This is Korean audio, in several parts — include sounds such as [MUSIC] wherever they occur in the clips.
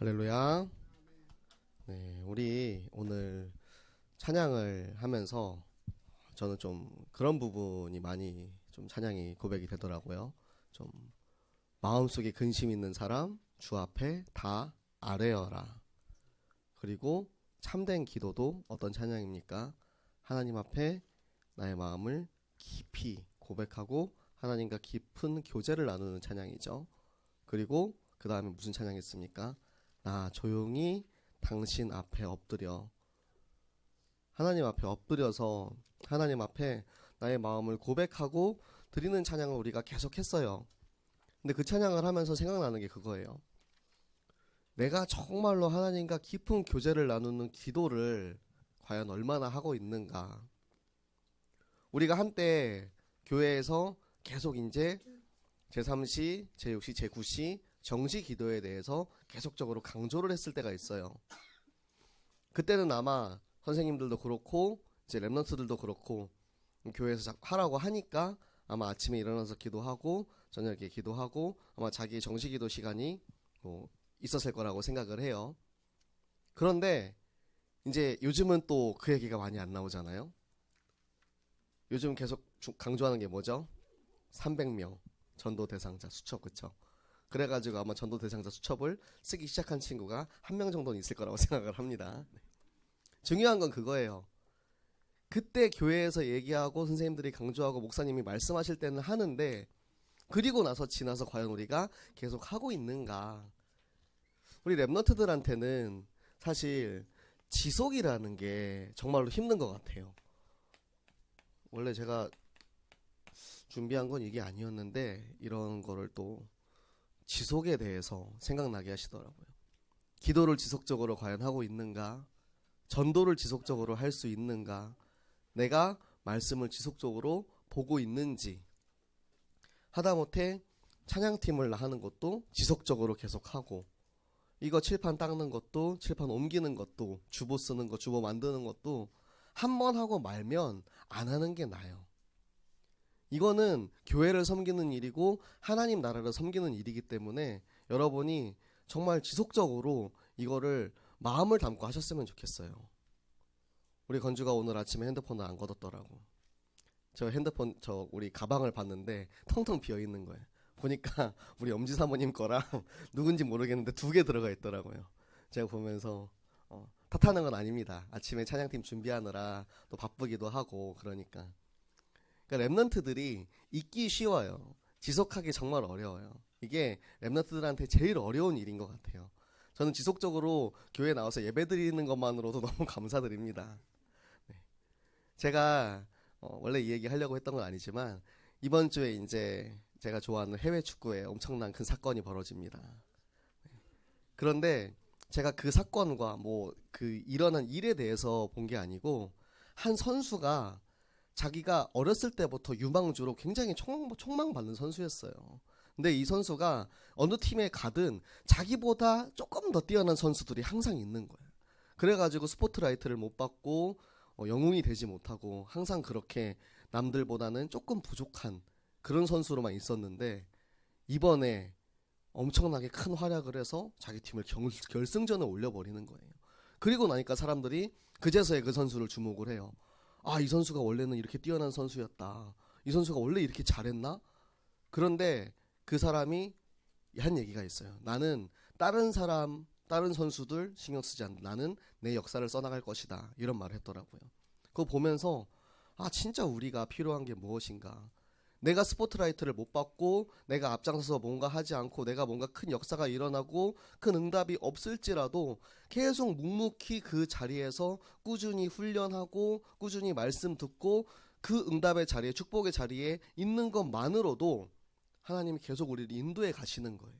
할렐루야. 네, 우리 오늘 찬양을 하면서 저는 좀 그런 부분이 많이 좀 찬양이 고백이 되더라고요. 좀 마음속에 근심 있는 사람 주 앞에 다 아뢰어라. 그리고 참된 기도도 어떤 찬양입니까? 하나님 앞에 나의 마음을 깊이 고백하고 하나님과 깊은 교제를 나누는 찬양이죠. 그리고 그 다음에 무슨 찬양했습니까? 나 조용히 당신 앞에 엎드려 하나님 앞에 엎드려서 하나님 앞에 나의 마음을 고백하고 드리는 찬양을 우리가 계속 했어요. 근데 그 찬양을 하면서 생각나는 게 그거예요. 내가 정말로 하나님과 깊은 교제를 나누는 기도를 과연 얼마나 하고 있는가. 우리가 한때 교회에서 계속 이제 제3시, 제6시, 제9시 정시 기도에 대해서 계속적으로 강조를 했을 때가 있어요. 그때는 아마 선생님들도 그렇고 이제 랩런트들도 그렇고 교회에서 하라고 하니까 아마 아침에 일어나서 기도하고 저녁에 기도하고 아마 자기의 정시 기도 시간이 뭐 있었을 거라고 생각을 해요. 그런데 이제 요즘은 또 그 얘기가 많이 안 나오잖아요. 요즘 계속 주- 강조하는 게 뭐죠? 300명 전도 대상자 수첩 그쵸? 그래가지고 아마 전도 대상자 수첩을 쓰기 시작한 친구가 한 명 정도는 있을 거라고 [LAUGHS] 생각을 합니다. 네. 중요한 건 그거예요. 그때 교회에서 얘기하고 선생님들이 강조하고 목사님이 말씀하실 때는 하는데 그리고 나서 지나서 과연 우리가 계속 하고 있는가? 우리 랩너트들한테는 사실 지속이라는 게 정말로 힘든 것 같아요. 원래 제가 준비한 건 이게 아니었는데 이런 거를 또 지속에 대해서 생각나게 하시더라고요. 기도를 지속적으로 과연 하고 있는가? 전도를 지속적으로 할 수 있는가? 내가 말씀을 지속적으로 보고 있는지 하다못해 찬양팀을 하는 것도 지속적으로 계속하고 이거 칠판 닦는 것도 칠판 옮기는 것도 주보 쓰는 거 주보 만드는 것도 한 번 하고 말면 안 하는 게 나아요. 이거는 교회를 섬기는 일이고 하나님 나라를 섬기는 일이기 때문에 여러분이 정말 지속적으로 이거를 마음을 담고 하셨으면 좋겠어요. 우리 건주가 오늘 아침에 핸드폰을 안 걷었더라고. 저 핸드폰 저 우리 가방을 봤는데 텅텅 비어 있는 거예요. 보니까 [LAUGHS] 우리 엄지 사모님 거랑 [LAUGHS] 누군지 모르겠는데 두 개 들어가 있더라고요. 제가 보면서 어, 탓하는 건 아닙니다. 아침에 찬양팀 준비하느라 또 바쁘기도 하고 그러니까. 그러니까 랩런트들이 잊기 쉬워요. 지속하기 정말 어려워요. 이게 랩런트들한테 제일 어려운 일인 것 같아요. 저는 지속적으로 교회 나와서 예배 드리는 것만으로도 [LAUGHS] 너무 감사드립니다. 네. 제가 어, 원래 이 얘기 하려고 했던 건 아니지만 이번 주에 이제 제가 좋아하는 해외 축구에 엄청난 큰 사건이 벌어집니다. 네. 그런데 제가 그 사건과 뭐 그 일어난 일에 대해서 본 게 아니고 한 선수가 자기가 어렸을 때부터 유망주로 굉장히 총, 총망받는 선수였어요. 근데 이 선수가 어느 팀에 가든 자기보다 조금 더 뛰어난 선수들이 항상 있는 거예요. 그래가지고 스포트라이트를 못 받고 어, 영웅이 되지 못하고 항상 그렇게 남들보다는 조금 부족한 그런 선수로만 있었는데 이번에 엄청나게 큰 활약을 해서 자기 팀을 결, 결승전에 올려버리는 거예요. 그리고 나니까 사람들이 그제서야 그 선수를 주목을 해요. 아, 이 선수가 원래는 이렇게 뛰어난 선수였다. 이 선수가 원래 이렇게 잘했나? 그런데 그 사람이 한 얘기가 있어요. 나는 다른 사람, 다른 선수들 신경 쓰지 않는다. 나는 내 역사를 써나갈 것이다. 이런 말을 했더라고요. 그거 보면서 아, 진짜 우리가 필요한 게 무엇인가? 내가 스포트라이트를 못 받고 내가 앞장서서 뭔가 하지 않고 내가 뭔가 큰 역사가 일어나고 큰 응답이 없을지라도 계속 묵묵히 그 자리에서 꾸준히 훈련하고 꾸준히 말씀 듣고 그 응답의 자리에 축복의 자리에 있는 것만으로도 하나님이 계속 우리를 인도해 가시는 거예요.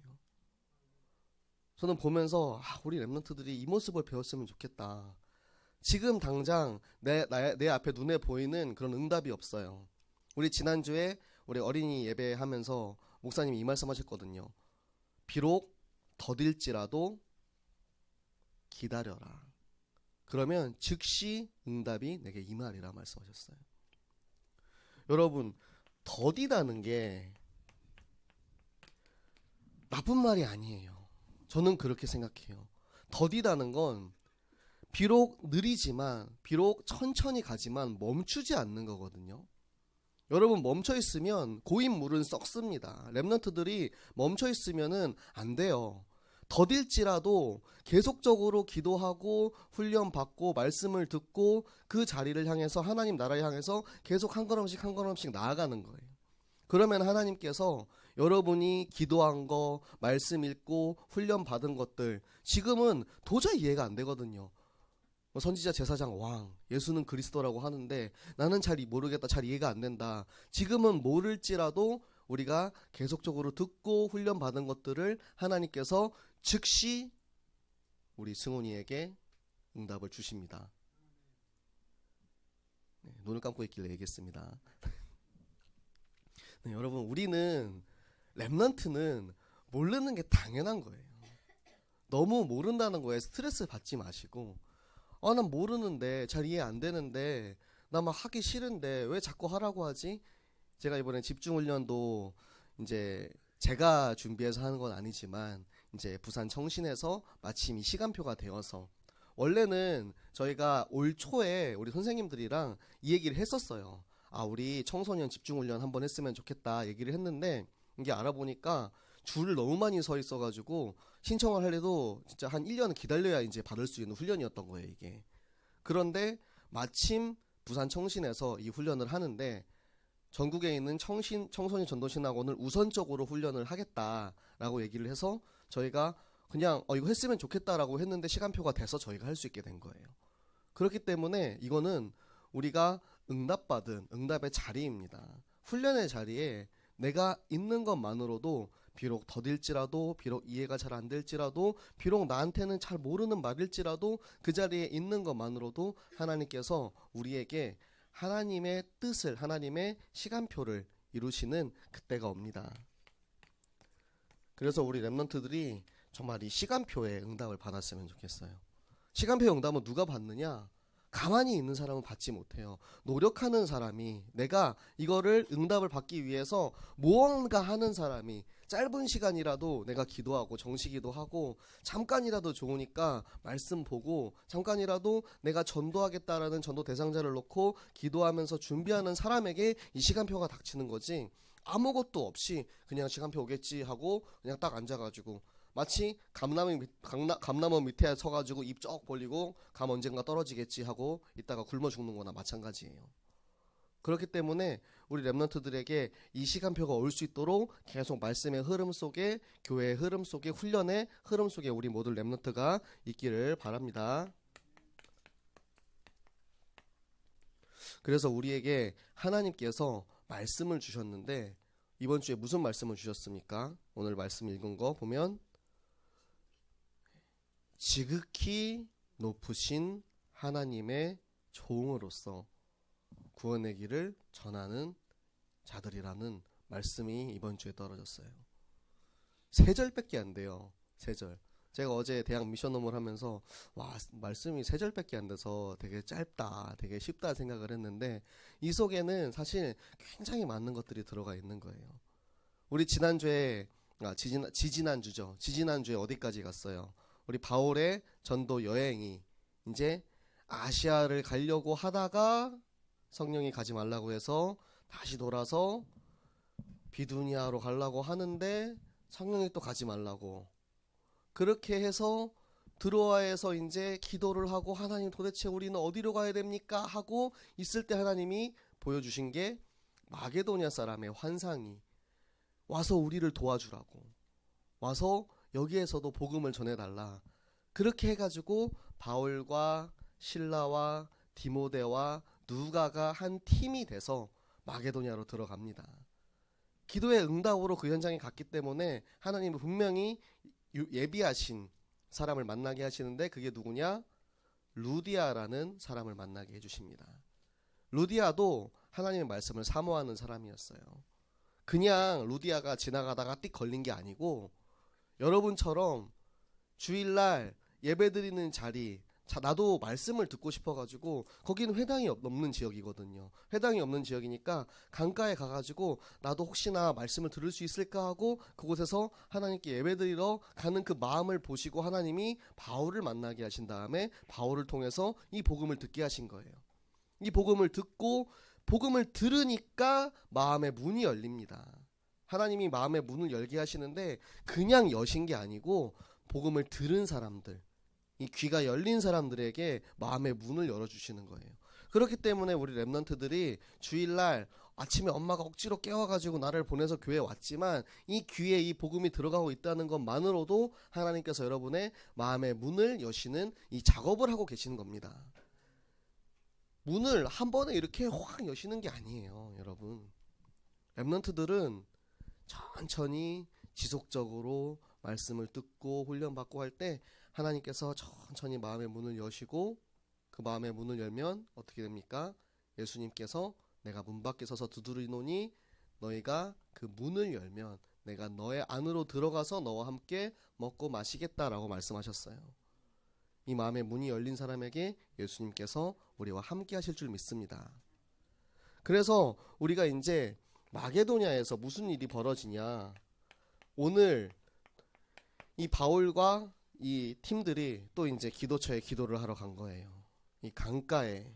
저는 보면서 아, 우리 랩런트들이 이 모습을 배웠으면 좋겠다. 지금 당장 내, 나, 내 앞에 눈에 보이는 그런 응답이 없어요. 우리 지난주에 우리 어린이 예배하면서 목사님이 이 말씀 하셨거든요. 비록 더딜지라도 기다려라. 그러면 즉시 응답이 내게 임하리라 말씀하셨어요. 여러분, 더디다는 게 나쁜 말이 아니에요. 저는 그렇게 생각해요. 더디다는 건 비록 느리지만 비록 천천히 가지만 멈추지 않는 거거든요. 여러분 멈춰 있으면 고인 물은 썩습니다. 렘넌트들이 멈춰 있으면은 안 돼요. 더딜지라도 계속적으로 기도하고 훈련 받고 말씀을 듣고 그 자리를 향해서 하나님 나라를 향해서 계속 한 걸음씩 한 걸음씩 나아가는 거예요. 그러면 하나님께서 여러분이 기도한 거, 말씀 읽고 훈련 받은 것들 지금은 도저히 이해가 안 되거든요. 뭐 선지자 제사장 왕 예수는 그리스도라고 하는데 나는 잘 모르겠다 잘 이해가 안 된다. 지금은 모를지라도 우리가 계속적으로 듣고 훈련 받은 것들을 하나님께서 즉시 우리 승훈이에게 응답을 주십니다. 네, 눈을 감고 있길래 얘기했습니다. [LAUGHS] 네, 여러분 우리는 랩런트는 모르는 게 당연한 거예요. 너무 모른다는 거에 스트레스 받지 마시고 아, 난 모르는데 잘 이해 안 되는데 나 막 하기 싫은데 왜 자꾸 하라고 하지? 제가 이번에 집중 훈련도 이제 제가 준비해서 하는 건 아니지만 이제 부산 청신에서 마침 이 시간표가 되어서 원래는 저희가 올 초에 우리 선생님들이랑 이 얘기를 했었어요. 아, 우리 청소년 집중 훈련 한번 했으면 좋겠다 얘기를 했는데 이게 알아보니까 줄을 너무 많이 서 있어가지고 신청을 하려도 진짜 한 1년 기다려야 이제 받을 수 있는 훈련이었던 거예요, 이게. 그런데 마침 부산 청신에서 이 훈련을 하는데 전국에 있는 청신, 청소년 전도신학원을 우선적으로 훈련을 하겠다라고 얘기를 해서 저희가 그냥 어, 이거 했으면 좋겠다라고 했는데 시간표가 돼서 저희가 할 수 있게 된 거예요. 그렇기 때문에 이거는 우리가 응답받은 응답의 자리입니다. 훈련의 자리에 내가 있는 것만으로도 비록 더딜지라도 비록 이해가 잘 안 될지라도 비록 나한테는 잘 모르는 말일지라도 그 자리에 있는 것만으로도 하나님께서 우리에게 하나님의 뜻을 하나님의 시간표를 이루시는 그때가 옵니다. 그래서 우리 랩런트들이 정말 이 시간표에 응답을 받았으면 좋겠어요. 시간표 응답은 누가 받느냐? 가만히 있는 사람은 받지 못해요. 노력하는 사람이 내가 이거를 응답을 받기 위해서 무언가 하는 사람이 짧은 시간이라도 내가 기도하고 정시기도 하고 잠깐이라도 좋으니까 말씀 보고 잠깐이라도 내가 전도하겠다라는 전도 대상자를 놓고 기도하면서 준비하는 사람에게 이 시간표가 닥치는 거지 아무것도 없이 그냥 시간표 오겠지 하고 그냥 딱 앉아가지고 마치 감나무, 밑- 감나, 감나무 밑에 서가지고 입 쩍 벌리고 감 언젠가 떨어지겠지 하고 있다가 굶어 죽는 거나 마찬가지예요. 그렇기 때문에 우리 랩런트들에게 이 시간표가 올 수 있도록 계속 말씀의 흐름 속에 교회의 흐름 속에 훈련의 흐름 속에 우리 모두 랩런트가 있기를 바랍니다. 그래서 우리에게 하나님께서 말씀을 주셨는데 이번 주에 무슨 말씀을 주셨습니까? 오늘 말씀 읽은 거 보면 지극히 높으신 하나님의 종으로서 구원의 길을 전하는 자들이라는 말씀이 이번 주에 떨어졌어요. 세 절밖에 안 돼요. 세 절. 제가 어제 대학 미션홈을 하면서 와 말씀이 세 절밖에 안 돼서 되게 짧다, 되게 쉽다 생각을 했는데 이 속에는 사실 굉장히 많은 것들이 들어가 있는 거예요. 우리 지난주에 아, 지지난, 지지난주죠. 지지난주에 어디까지 갔어요? 우리 바울의 전도 여행이 이제 아시아를 가려고 하다가 성령이 가지 말라고 해서 다시 돌아서 비두니아로 가려고 하는데 성령이 또 가지 말라고. 그렇게 해서 드로아에서 이제 기도를 하고 하나님 도대체 우리는 어디로 가야 됩니까? 하고 있을 때 하나님이 보여주신 게 마게도니아 사람의 환상이 와서 우리를 도와주라고. 와서 여기에서도 복음을 전해달라 그렇게 해가지고 바울과 신라와 디모데와 누가가 한 팀이 돼서 마게도니아로 들어갑니다. 기도의 응답으로 그 현장에 갔기 때문에 하나님은 분명히 유- 예비하신 사람을 만나게 하시는데 그게 누구냐? 루디아라는 사람을 만나게 해주십니다. 루디아도 하나님의 말씀을 사모하는 사람이었어요. 그냥 루디아가 지나가다가 띡 걸린 게 아니고 여러분처럼 주일날 예배드리는 자리 자, 나도 말씀을 듣고 싶어가지고 거기는 회당이 없- 없는 지역이거든요. 회당이 없는 지역이니까 강가에 가가지고 나도 혹시나 말씀을 들을 수 있을까 하고 그곳에서 하나님께 예배드리러 가는 그 마음을 보시고 하나님이 바울을 만나게 하신 다음에 바울을 통해서 이 복음을 듣게 하신 거예요. 이 복음을 듣고 복음을 들으니까 마음의 문이 열립니다. 하나님이 마음의 문을 열게 하시는데 그냥 여신 게 아니고 복음을 들은 사람들, 이 귀가 열린 사람들에게 마음의 문을 열어주시는 거예요. 그렇기 때문에 우리 랩런트들이 주일날 아침에 엄마가 억지로 깨워가지고 나를 보내서 교회에 왔지만 이 귀에 이 복음이 들어가고 있다는 것만으로도 하나님께서 여러분의 마음의 문을 여시는 이 작업을 하고 계시는 겁니다. 문을 한 번에 이렇게 확 여시는 게 아니에요, 여러분. 랩런트들은 천천히 지속적으로 말씀을 듣고 훈련받고 할 때 하나님께서 천천히 마음의 문을 여시고 그 마음의 문을 열면 어떻게 됩니까? 예수님께서 내가 문 밖에 서서 두드리노니 너희가 그 문을 열면 내가 너의 안으로 들어가서 너와 함께 먹고 마시겠다라고 말씀하셨어요. 이 마음의 문이 열린 사람에게 예수님께서 우리와 함께 하실 줄 믿습니다. 그래서 우리가 이제 마게도냐에서 무슨 일이 벌어지냐. 오늘 이 바울과 이 팀들이 또 이제 기도처에 기도를 하러 간 거예요. 이 강가에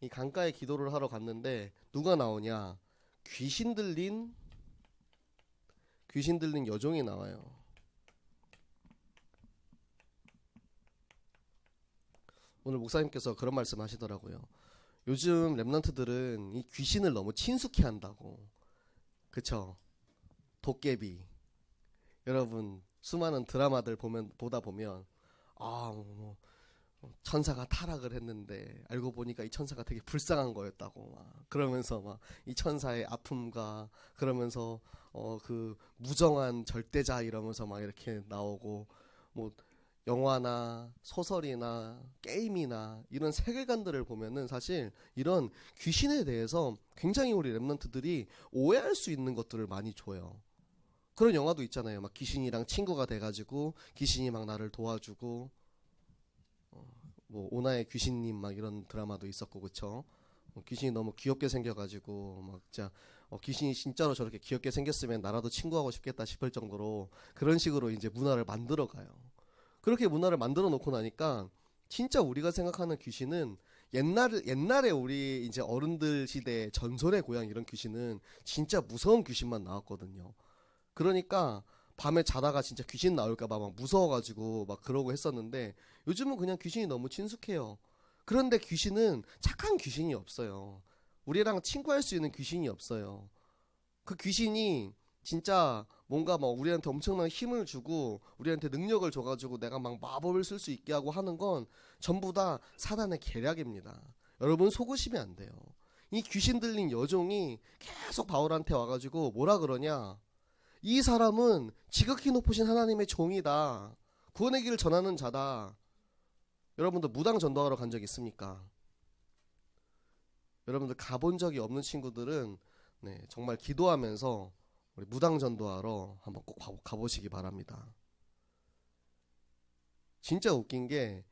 이 강가에 기도를 하러 갔는데 누가 나오냐? 귀신 들린 귀신 들린 여종이 나와요. 오늘 목사님께서 그런 말씀 하시더라고요. 요즘 랩런트들은 이 귀신을 너무 친숙해 한다고. 그쵸? 도깨비. 여러분, 수많은 드라마들 보면, 보다 보면, 아, 뭐, 뭐, 천사가 타락을 했는데, 알고 보니까 이 천사가 되게 불쌍한 거였다고, 막. 그러면서 막, 이 천사의 아픔과, 그러면서, 어, 그, 무정한 절대자 이러면서 막 이렇게 나오고, 뭐, 영화나 소설이나 게임이나 이런 세계관들을 보면은 사실 이런 귀신에 대해서 굉장히 우리 랩런트들이 오해할 수 있는 것들을 많이 줘요. 그런 영화도 있잖아요. 막 귀신이랑 친구가 돼가지고 귀신이 막 나를 도와주고 어, 뭐 오나의 귀신님 막 이런 드라마도 있었고 그쵸? 어, 귀신이 너무 귀엽게 생겨가지고 막 진짜 어, 귀신이 진짜로 저렇게 귀엽게 생겼으면 나라도 친구하고 싶겠다 싶을 정도로 그런 식으로 이제 문화를 만들어가요. 그렇게 문화를 만들어 놓고 나니까 진짜 우리가 생각하는 귀신은 옛날 옛날에 우리 이제 어른들 시대 전설의 고향 이런 귀신은 진짜 무서운 귀신만 나왔거든요. 그러니까 밤에 자다가 진짜 귀신 나올까봐 막 무서워가지고 막 그러고 했었는데 요즘은 그냥 귀신이 너무 친숙해요. 그런데 귀신은 착한 귀신이 없어요. 우리랑 친구할 수 있는 귀신이 없어요. 그 귀신이 진짜 뭔가 막 우리한테 엄청난 힘을 주고 우리한테 능력을 줘가지고 내가 막 마법을 쓸 수 있게 하고 하는 건 전부 다 사단의 계략입니다. 여러분 속으시면 안 돼요. 이 귀신 들린 여종이 계속 바울한테 와가지고 뭐라 그러냐? 이 사람은 지극히 높으신 하나님의 종이다. 구원의 길을 전하는 자다. 여러분들 무당 전도하러 간 적 있습니까? 여러분들 가본 적이 없는 친구들은 네, 정말 기도하면서 우리 무당 전도하러 한번 꼭 가- 가보시기 바랍니다. 진짜 웃긴 게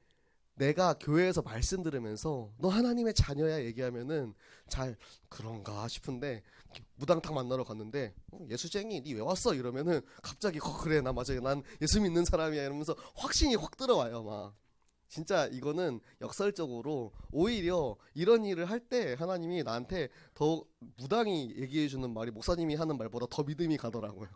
내가 교회에서 말씀 들으면서 너 하나님의 자녀야 얘기하면은 잘 그런가 싶은데 무당 탁 만나러 갔는데 어, 예수쟁이 니 왜 왔어? 이러면은 갑자기 어, 그래 나 맞아 난 예수 믿는 사람이야 이러면서 확신이 확 들어와요 막 진짜 이거는 역설적으로 오히려 이런 일을 할 때 하나님이 나한테 더 무당이 얘기해 주는 말이 목사님이 하는 말보다 더 믿음이 가더라고요.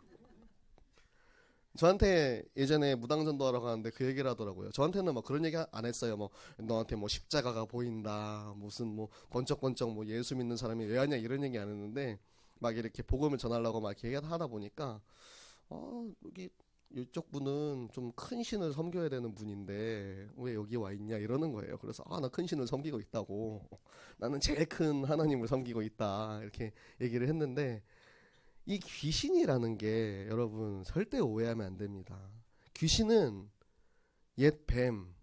저한테 예전에 무당 전도하러 가는데 그 얘기를 하더라고요. 저한테는 막 그런 얘기 안 했어요. 뭐 너한테 뭐 십자가가 보인다. 무슨 뭐 번쩍번쩍 뭐 예수 믿는 사람이 왜 하냐 이런 얘기 안 했는데 막 이렇게 복음을 전하려고 막 이렇게 하다 보니까 어 여기 이쪽 분은 좀 큰 신을 섬겨야 되는 분인데 왜 여기 와 있냐 이러는 거예요. 그래서 아 나 큰 신을 섬기고 있다고. [LAUGHS] 나는 제일 큰 하나님을 섬기고 있다. 이렇게 얘기를 했는데 이 귀신이라는 게 여러분 절대 오해하면 안 됩니다. 귀신은 옛 뱀,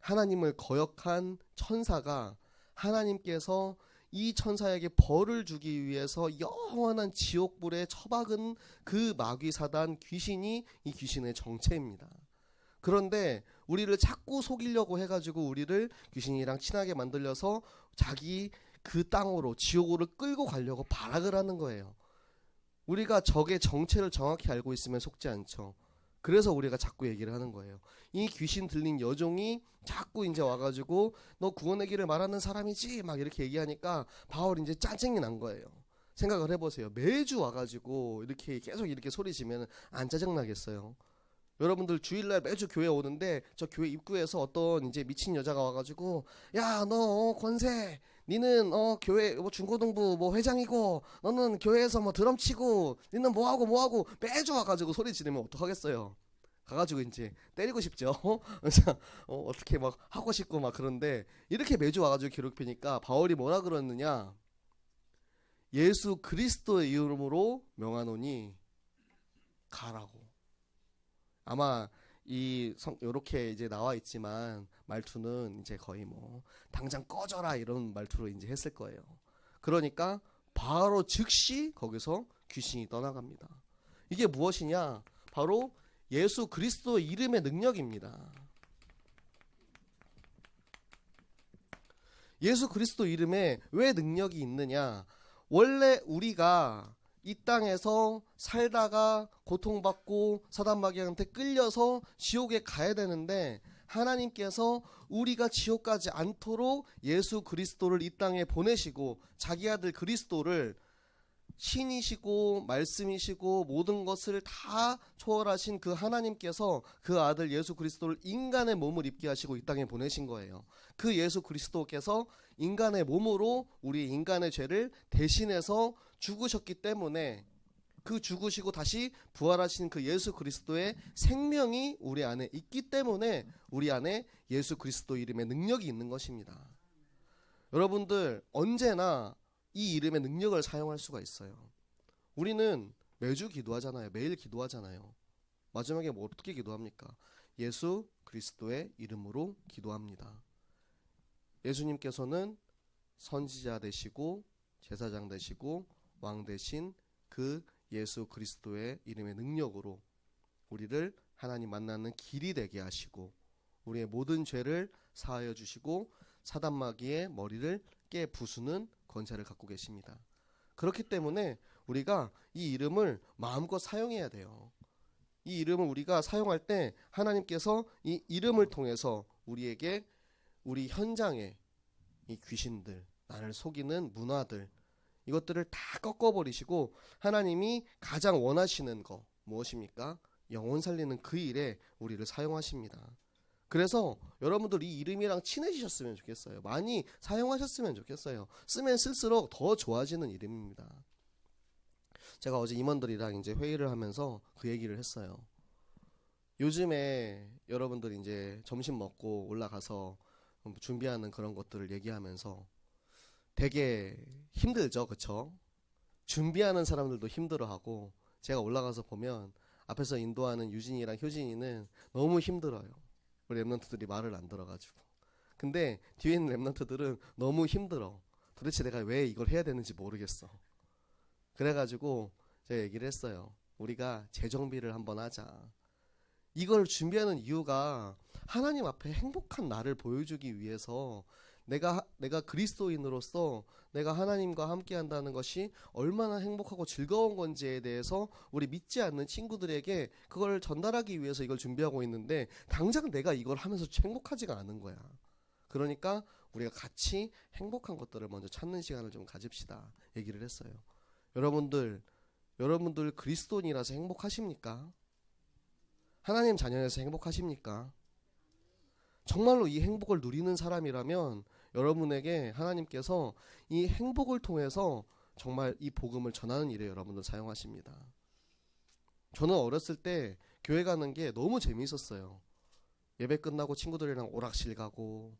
하나님을 거역한 천사가 하나님께서 이 천사에게 벌을 주기 위해서 영원한 지옥불에 처박은 그 마귀 사단 귀신이 이 귀신의 정체입니다. 그런데 우리를 자꾸 속이려고 해가지고 우리를 귀신이랑 친하게 만들려서 자기 그 땅으로 지옥으로 끌고 가려고 발악을 하는 거예요. 우리가 적의 정체를 정확히 알고 있으면 속지 않죠. 그래서 우리가 자꾸 얘기를 하는 거예요. 이 귀신 들린 여종이 자꾸 이제 와가지고 너 구원의 길을 말하는 사람이지 막 이렇게 얘기하니까 바울이 이제 짜증이 난 거예요. 생각을 해보세요. 매주 와가지고 이렇게 계속 이렇게 소리 지면 안 짜증 나겠어요. 여러분들 주일날 매주 교회 오는데 저 교회 입구에서 어떤 이제 미친 여자가 와가지고 야 너 권세 니는 어 교회 뭐 중고등부 뭐 회장이고 너는 교회에서 뭐 드럼 치고 니는 뭐 하고 뭐 하고 매주 와가지고 소리 지르면 어떡하겠어요. 가가지고 이제 때리고 싶죠. [LAUGHS] 어, 어떻게 막 하고 싶고 막 그런데 이렇게 매주 와가지고 괴롭히니까 바울이 뭐라 그러느냐 예수 그리스도의 이름으로 명하노니 가라고. 아마 이 성, 요렇게 이제 나와 있지만 말투는 이제 거의 뭐 당장 꺼져라 이런 말투로 이제 했을 거예요. 그러니까 바로 즉시 거기서 귀신이 떠나갑니다. 이게 무엇이냐? 바로 예수 그리스도 이름의 능력입니다. 예수 그리스도 이름에 왜 능력이 있느냐? 원래 우리가 이 땅에서 살다가 고통받고 사단마귀한테 끌려서 지옥에 가야 되는데 하나님께서 우리가 지옥 가지 않도록 예수 그리스도를 이 땅에 보내시고 자기 아들 그리스도를 신이시고 말씀이시고 모든 것을 다 초월하신 그 하나님께서 그 아들 예수 그리스도를 인간의 몸을 입게 하시고 이 땅에 보내신 거예요. 그 예수 그리스도께서 인간의 몸으로 우리 인간의 죄를 대신해서 죽으셨기 때문에 그 죽으시고 다시 부활하신 그 예수 그리스도의 생명이 우리 안에 있기 때문에 우리 안에 예수 그리스도 이름의 능력이 있는 것입니다. 여러분들 언제나 이 이름의 능력을 사용할 수가 있어요. 우리는 매주 기도하잖아요. 매일 기도하잖아요. 마지막에 뭐 어떻게 기도합니까? 예수 그리스도의 이름으로 기도합니다. 예수님께서는 선지자 되시고 제사장 되시고 왕 되신 그 예수 그리스도의 이름의 능력으로 우리를 하나님 만나는 길이 되게 하시고 우리의 모든 죄를 사하여 주시고 사단마귀의 머리를 깨 부수는 권세를 갖고 계십니다. 그렇기 때문에 우리가 이 이름을 마음껏 사용해야 돼요. 이 이름을 우리가 사용할 때 하나님께서 이 이름을 통해서 우리에게 우리 현장에 이 귀신들, 나를 속이는 문화들 이것들을 다 꺾어버리시고 하나님이 가장 원하시는 거 무엇입니까? 영혼 살리는 그 일에 우리를 사용하십니다. 그래서 여러분들 이 이름이랑 친해지셨으면 좋겠어요. 많이 사용하셨으면 좋겠어요. 쓰면 쓸수록 더 좋아지는 이름입니다. 제가 어제 임원들이랑 이제 회의를 하면서 그 얘기를 했어요. 요즘에 여러분들 이제 점심 먹고 올라가서 준비하는 그런 것들을 얘기하면서 되게 힘들죠, 그쵸? 준비하는 사람들도 힘들어하고 제가 올라가서 보면 앞에서 인도하는 유진이랑 효진이는 너무 힘들어요. 랩런트들이 말을 안 들어가지고. 근데 뒤에 있는 랩런트들은 너무 힘들어. 도대체 내가 왜 이걸 해야 되는지 모르겠어. 그래가지고 제가 얘기를 했어요. 우리가 재정비를 한번 하자. 이걸 준비하는 이유가 하나님 앞에 행복한 나를 보여주기 위해서 내가 내가 그리스도인으로서 내가 하나님과 함께 한다는 것이 얼마나 행복하고 즐거운 건지에 대해서 우리 믿지 않는 친구들에게 그걸 전달하기 위해서 이걸 준비하고 있는데 당장 내가 이걸 하면서 행복하지가 않은 거야. 그러니까 우리가 같이 행복한 것들을 먼저 찾는 시간을 좀 가집시다. 얘기를 했어요. 여러분들 여러분들 그리스도인이라서 행복하십니까? 하나님 자녀에서 행복하십니까? 정말로 이 행복을 누리는 사람이라면 여러분에게 하나님께서 이 행복을 통해서 정말 이 복음을 전하는 일에 여러분들 사용하십니다. 저는 어렸을 때 교회 가는 게 너무 재미있었어요. 예배 끝나고 친구들이랑 오락실 가고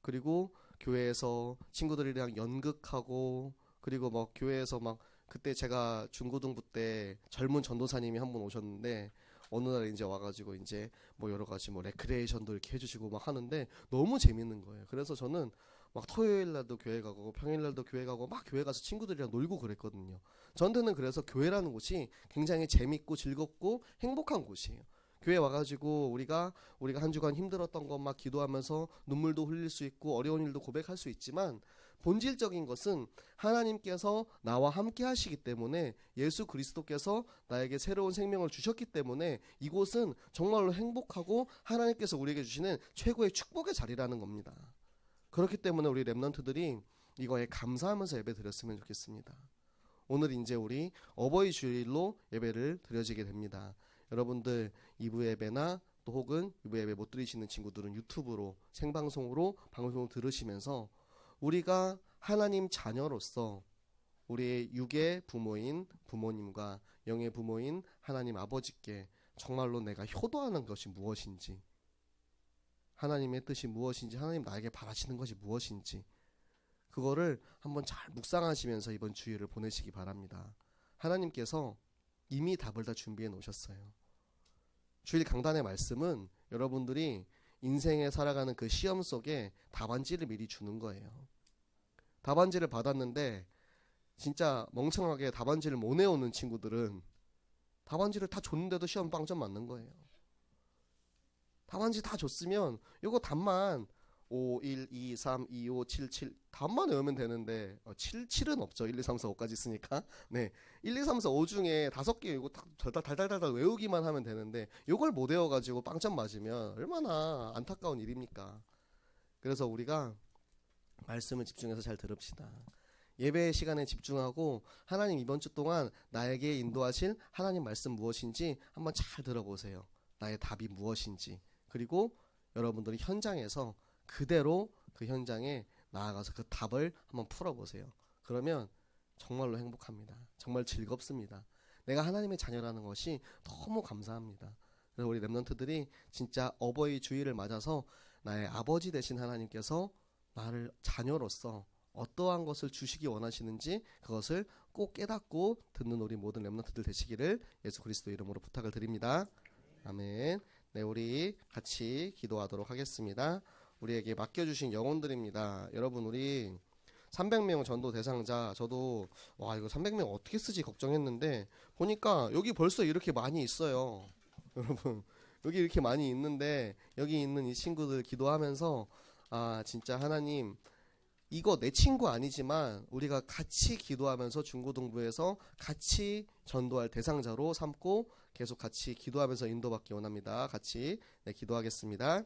그리고 교회에서 친구들이랑 연극하고 그리고 막 교회에서 막 그때 제가 중고등부 때 젊은 전도사님이 한 분 오셨는데 어느 날 이제 와가지고 이제 뭐 여러 가지 뭐 레크레이션도 이렇게 해주시고 막 하는데 너무 재밌는 거예요. 그래서 저는 막 토요일 날도 교회 가고 평일 날도 교회 가고 막 교회 가서 친구들이랑 놀고 그랬거든요. 저한테는 그래서 교회라는 곳이 굉장히 재밌고 즐겁고 행복한 곳이에요. 교회 와가지고 우리가 우리가 한 주간 힘들었던 것 막 기도하면서 눈물도 흘릴 수 있고 어려운 일도 고백할 수 있지만 본질적인 것은 하나님께서 나와 함께 하시기 때문에 예수 그리스도께서 나에게 새로운 생명을 주셨기 때문에 이곳은 정말로 행복하고 하나님께서 우리에게 주시는 최고의 축복의 자리라는 겁니다. 그렇기 때문에 우리 랩런트들이 이거에 감사하면서 예배 드렸으면 좋겠습니다. 오늘 이제 우리 어버이 주일로 예배를 드려지게 됩니다. 여러분들 2부 예배나 또 혹은 2부 예배 못 드리시는 친구들은 유튜브로 생방송으로 방송을 들으시면서 우리가 하나님 자녀로서 우리의 육의 부모인 부모님과 영의 부모인 하나님 아버지께 정말로 내가 효도하는 것이 무엇인지 하나님의 뜻이 무엇인지 하나님 나에게 바라시는 것이 무엇인지 그거를 한번 잘 묵상하시면서 이번 주일을 보내시기 바랍니다. 하나님께서 이미 답을 다 준비해 놓으셨어요. 주일 강단의 말씀은 여러분들이 인생에 살아가는 그 시험 속에 답안지를 미리 주는 거예요. 답안지를 받았는데 진짜 멍청하게 답안지를 못 내오는 친구들은 답안지를 다 줬는데도 시험 빵점 맞는 거예요. 답안지 다 줬으면 이거 답만 5, 1, 2, 3, 2, 5, 7, 7 답만 외우면 되는데 어, 7, 7은 없죠. 1, 2, 3, 4, 5까지 있으니까. [LAUGHS] 네. 1, 2, 3, 4, 5 중에 다섯 개 이거 달달달달 외우기만 하면 되는데 이걸 못 외워가지고 빵점 맞으면 얼마나 안타까운 일입니까? 그래서 우리가 말씀을 집중해서 잘 들읍시다. 예배 시간에 집중하고 하나님 이번 주 동안 나에게 인도하실 하나님 말씀 무엇인지 한번 잘 들어보세요. 나의 답이 무엇인지. 그리고 여러분들이 현장에서 그대로 그 현장에 나아가서 그 답을 한번 풀어보세요. 그러면 정말로 행복합니다. 정말 즐겁습니다. 내가 하나님의 자녀라는 것이 너무 감사합니다. 그래서 우리 랩런트들이 진짜 어버이 주일을 맞아서 나의 아버지 되신 하나님께서 나를 자녀로서 어떠한 것을 주시기 원하시는지 그것을 꼭 깨닫고 듣는 우리 모든 랩런트들 되시기를 예수 그리스도 이름으로 부탁을 드립니다. 아멘. 네, 우리 같이 기도하도록 하겠습니다. 우리에게 맡겨주신 영혼들입니다. 여러분, 우리 300명 전도 대상자, 저도, 와, 이거 300명 어떻게 쓰지 걱정했는데, 보니까 여기 벌써 이렇게 많이 있어요. [LAUGHS] 여러분, 여기 이렇게 많이 있는데, 여기 있는 이 친구들 기도하면서, 아, 진짜 하나님, 이거 내 친구 아니지만 우리가 같이 기도하면서 중고등부에서 같이 전도할 대상자로 삼고 계속 같이 기도하면서 인도받기 원합니다. 같이 네, 기도하겠습니다.